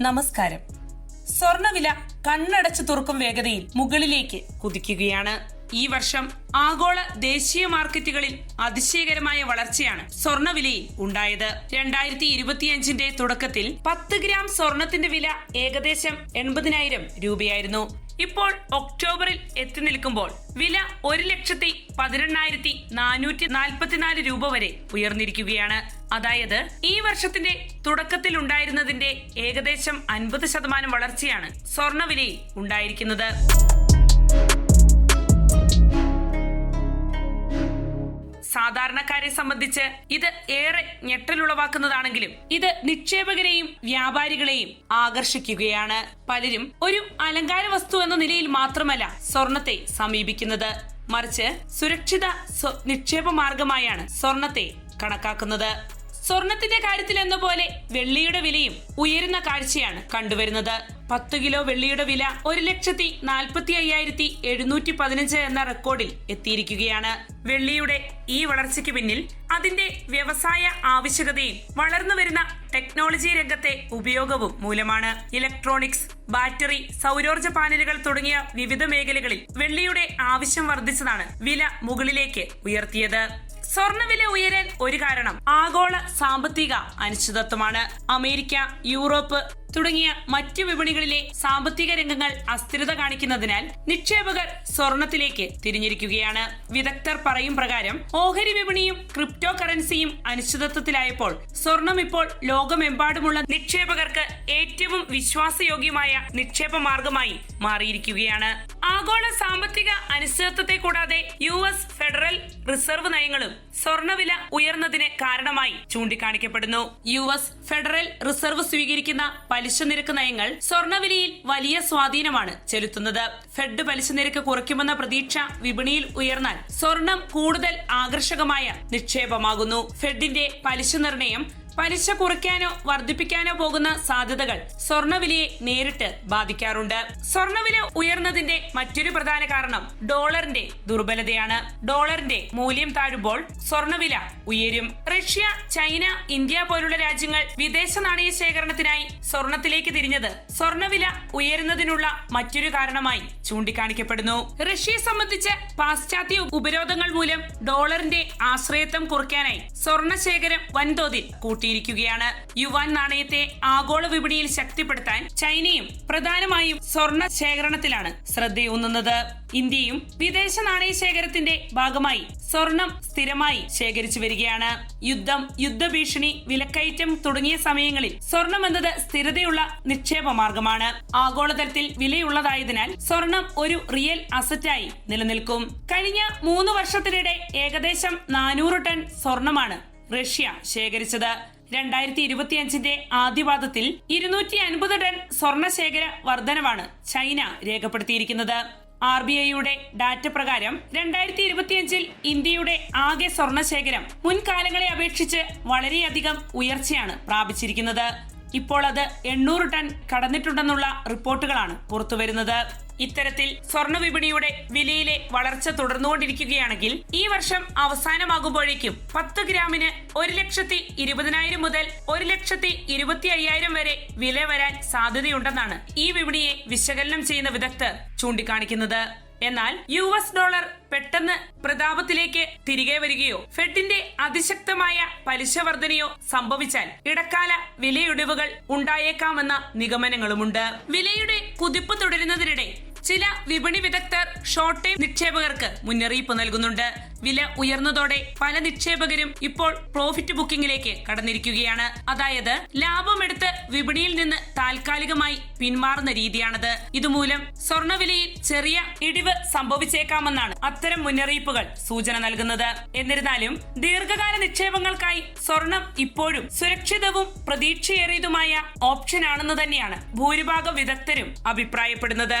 നമസ്കാരം. സ്വർണവില കണ്ണടച്ചു തുറക്കും വേഗതയിൽ മുകളിലേക്ക് കുതിക്കുകയാണ്. ഈ വർഷം ആഗോള ദേശീയ മാർക്കറ്റുകളിൽ അതിശയകരമായ വളർച്ചയാണ് സ്വർണവിലയിൽ ഉണ്ടായത്. രണ്ടായിരത്തി ഇരുപത്തിയഞ്ചിന്റെ തുടക്കത്തിൽ പത്ത് ഗ്രാം സ്വർണത്തിന്റെ വില ഏകദേശം എൺപതിനായിരം രൂപയായിരുന്നു. ഇപ്പോൾ ഒക്ടോബറിൽ എത്തി നിൽക്കുമ്പോൾ വില ഒരു ലക്ഷത്തി പതിനെണ്ണായിരത്തി നാനൂറ്റി നാൽപ്പത്തിനാല് രൂപ വരെ ഉയർന്നിരിക്കുകയാണ്. അതായത് ഈ വർഷത്തിന്റെ തുടക്കത്തിൽ ഉണ്ടായിരുന്നതിന്റെ ഏകദേശം അൻപത് ശതമാനം വളർച്ചയാണ് സ്വർണവിലയിൽ ഉണ്ടായിരിക്കുന്നത്. സാധാരണക്കാരെ സംബന്ധിച്ച് ഇത് ഏറെ ഞെട്ടലുളവാക്കുന്നതാണെങ്കിലും ഇത് നിക്ഷേപകരെയും വ്യാപാരികളെയും ആകർഷിക്കുകയാണ്. പലരും ഒരു അലങ്കാര വസ്തു എന്ന നിലയിൽ മാത്രമല്ല സ്വർണത്തെ സമീപിക്കുന്നത്. മറിച്ച് സുരക്ഷിത നിക്ഷേപ മാർഗമായാണ് സ്വർണത്തെ കണക്കാക്കുന്നത്. സ്വർണത്തിന്റെ കാര്യത്തിൽ എന്ന പോലെ വെള്ളിയുടെ വിലയും ഉയരുന്ന കാഴ്ചയാണ് കണ്ടുവരുന്നത്. പത്ത് കിലോ വെള്ളിയുടെ വില ഒരു ലക്ഷത്തി നാൽപ്പത്തി അയ്യായിരത്തി എഴുന്നൂറ്റി പതിനഞ്ച് എന്ന റെക്കോർഡിൽ എത്തിയിരിക്കുകയാണ്. വെള്ളിയുടെ ഈ വളർച്ചയ്ക്ക് പിന്നിൽ അതിന്റെ വ്യവസായ ആവശ്യകതയും വളർന്നു വരുന്ന ടെക്നോളജി രംഗത്തെ ഉപയോഗവും മൂലമാണ്. ഇലക്ട്രോണിക്സ് ബാറ്ററി സൗരോർജ പാനലുകൾ തുടങ്ങിയ വിവിധ മേഖലകളിൽ വെള്ളിയുടെ ആവശ്യം വർദ്ധിച്ചതാണ് വില മുകളിലേക്ക് ഉയർത്തിയത്. സ്വർണവില ഉയരാൻ ഒരു കാരണം ആഗോള സാമ്പത്തിക അനിശ്ചിതത്വമാണ്. അമേരിക്ക യൂറോപ്പ് തുടങ്ങിയ മറ്റു വിപണികളിലെ സാമ്പത്തിക രംഗങ്ങൾ അസ്ഥിരത കാണിക്കുന്നതിനാൽ നിക്ഷേപകർ സ്വർണത്തിലേക്ക് തിരിഞ്ഞിരിക്കുകയാണ്. വിദഗ്ധർ പറയും പ്രകാരം ഓഹരി വിപണിയും ക്രിപ്റ്റോ കറൻസിയും അനിശ്ചിതത്വത്തിലായപ്പോൾ സ്വർണം ഇപ്പോൾ ലോകമെമ്പാടുമുള്ള നിക്ഷേപകർക്ക് ഏറ്റവും വിശ്വാസയോഗ്യമായ നിക്ഷേപ മാർഗമായി മാറിയിരിക്കുകയാണ്. ആഗോള സാമ്പത്തിക അനിശ്ചിതത്വത്തെ കൂടാതെ യു എസ് ഫെഡറൽ റിസർവ് നയങ്ങളും സ്വർണവില ഉയർന്നതിന് കാരണമായി ചൂണ്ടിക്കാണിക്കപ്പെടുന്നു. യു എസ് ഫെഡറൽ റിസർവ് സ്വീകരിക്കുന്ന പലിശ നിരക്ക് നയങ്ങൾ സ്വർണവിലയിൽ വലിയ സ്വാധീനമാണ് ചെലുത്തുന്നത്. ഫെഡ് പലിശ നിരക്ക് കുറയ്ക്കുമെന്ന പ്രതീക്ഷ വിപണിയിൽ ഉയർന്നാൽ സ്വർണം കൂടുതൽ ആകർഷകമായ നിക്ഷേപമാകുന്നു. ഫെഡിന്റെ പലിശ നിർണയം പലിശ കുറയ്ക്കാനോ വർദ്ധിപ്പിക്കാനോ പോകുന്ന സാധ്യതകൾ സ്വർണവിലയെ നേരിട്ട് ബാധിക്കാറുണ്ട്. സ്വർണവില ഉയർന്നതിന്റെ മറ്റൊരു പ്രധാന കാരണം ഡോളറിന്റെ ദുർബലതയാണ്. ഡോളറിന്റെ മൂല്യം താഴുമ്പോൾ സ്വർണവില ഉയരും. റഷ്യ ചൈന ഇന്ത്യ പോലുള്ള രാജ്യങ്ങൾ വിദേശ നാണയ ശേഖരണത്തിനായി സ്വർണത്തിലേക്ക് തിരിഞ്ഞത് സ്വർണവില ഉയരുന്നതിനുള്ള മറ്റൊരു കാരണമായി ചൂണ്ടിക്കാണിക്കപ്പെടുന്നു. റഷ്യയെ സംബന്ധിച്ച് പാശ്ചാത്യ ഉപരോധങ്ങൾ മൂലം ഡോളറിന്റെ ആശ്രയത്വം കുറയ്ക്കാനായി സ്വർണ ശേഖരം വൻതോതിൽ കൂട്ടിയിരിക്കുകയാണ് യുവാൻ നാണയത്തെ ആഗോള വിപണിയിൽ ശക്തിപ്പെടുത്താൻ ചൈനയും പ്രധാനമായും സ്വർണ ശേഖരണത്തിലാണ് ശ്രദ്ധയൂന്നുന്നത്. ഇന്ത്യയും വിദേശ നാണയ ശേഖരത്തിന്റെ ഭാഗമായി സ്വർണം സ്ഥിരമായി ശേഖരിച്ചു വരികയാണ്. യുദ്ധം യുദ്ധഭീഷണി വിലക്കയറ്റം തുടങ്ങിയ സമയങ്ങളിൽ സ്വർണം എന്നത് സ്ഥിരതയുള്ള നിക്ഷേപ മാർഗമാണ് ആഗോളതലത്തിൽ വിലയുള്ളതായതിനാൽ സ്വർണം ഒരു റിയൽ അസറ്റായി നിലനിൽക്കും. കഴിഞ്ഞ മൂന്ന് വർഷത്തിനിടെ ഏകദേശം നാനൂറ് ടൺ സ്വർണമാണ് റഷ്യ ശേഖരിച്ചത്. രണ്ടായിരത്തി ഇരുപത്തിയഞ്ചിന്റെ ആദ്യപാദത്തിൽ ഇരുന്നൂറ്റി അൻപത് ടൺ സ്വർണശേഖര വർധനവാണ് ചൈന രേഖപ്പെടുത്തിയിരിക്കുന്നത്. ആർ ബി ഐയുടെ ഡാറ്റ പ്രകാരം രണ്ടായിരത്തി ഇരുപത്തിയഞ്ചിൽ ഇന്ത്യയുടെ ആകെ സ്വർണശേഖരം മുൻകാലങ്ങളെ അപേക്ഷിച്ച് വളരെയധികം ഉയർച്ചയാണ് പ്രാപിച്ചിരിക്കുന്നത്. ഇപ്പോൾ അത് എണ്ണൂറ് ടൺ കടന്നിട്ടുണ്ടെന്നുള്ള റിപ്പോർട്ടുകളാണ് പുറത്തുവരുന്നത്. ഇത്തരത്തിൽ സ്വർണ വിപണിയുടെ വിലയിലെ വളർച്ച തുടർന്നുകൊണ്ടിരിക്കുകയാണെങ്കിൽ ഈ വർഷം അവസാനമാകുമ്പോഴേക്കും പത്ത് ഗ്രാമിന് ഒരു ലക്ഷത്തി ഇരുപതിനായിരം മുതൽ ഒരു ലക്ഷത്തി ഇരുപത്തി അയ്യായിരം വരെ വില വരാൻ സാധ്യതയുണ്ടെന്നാണ് ഈ വിപണിയെ വിശകലനം ചെയ്യുന്ന വിദഗ്ധർ ചൂണ്ടിക്കാണിക്കുന്നത്. എന്നാൽ യു എസ് ഡോളർ പെട്ടെന്ന് പ്രതാപത്തിലേക്ക് തിരികെ വരികയോ ഫെഡിന്റെ അതിശക്തമായ പലിശ വർധനയോ സംഭവിച്ചാൽ ഇടക്കാല വിലയിടിവുകൾ ഉണ്ടായേക്കാമെന്ന നിഗമനങ്ങളുമുണ്ട്. വിലയുടെ കുതിപ്പ് തുടരുന്നതിനിടെ ചില വിപണി വിദഗ്ധർ ഷോർട്ട് ടൈം നിക്ഷേപകർക്ക് മുന്നറിയിപ്പ് നൽകുന്നുണ്ട്. വില ഉയർന്നതോടെ പല നിക്ഷേപകരും ഇപ്പോൾ പ്രോഫിറ്റ് ബുക്കിംഗിലേക്ക് കടന്നിരിക്കുകയാണ്. അതായത് ലാഭമെടുത്ത് വിപണിയിൽ നിന്ന് താൽക്കാലികമായി പിന്മാറുന്ന രീതിയാണത്. ഇതുമൂലം സ്വർണവിലയിൽ ചെറിയ ഇടിവ് സംഭവിച്ചേക്കാമെന്നാണ് അത്തരം മുന്നറിയിപ്പുകൾ സൂചന നൽകുന്നത്. എന്നിരുന്നാലും ദീർഘകാല നിക്ഷേപങ്ങൾക്കായി സ്വർണം ഇപ്പോഴും സുരക്ഷിതവും പ്രതീക്ഷയേറിയതുമായ ഓപ്ഷനാണെന്ന് തന്നെയാണ് ഭൂരിഭാഗം വിദഗ്ധരും അഭിപ്രായപ്പെടുന്നത്.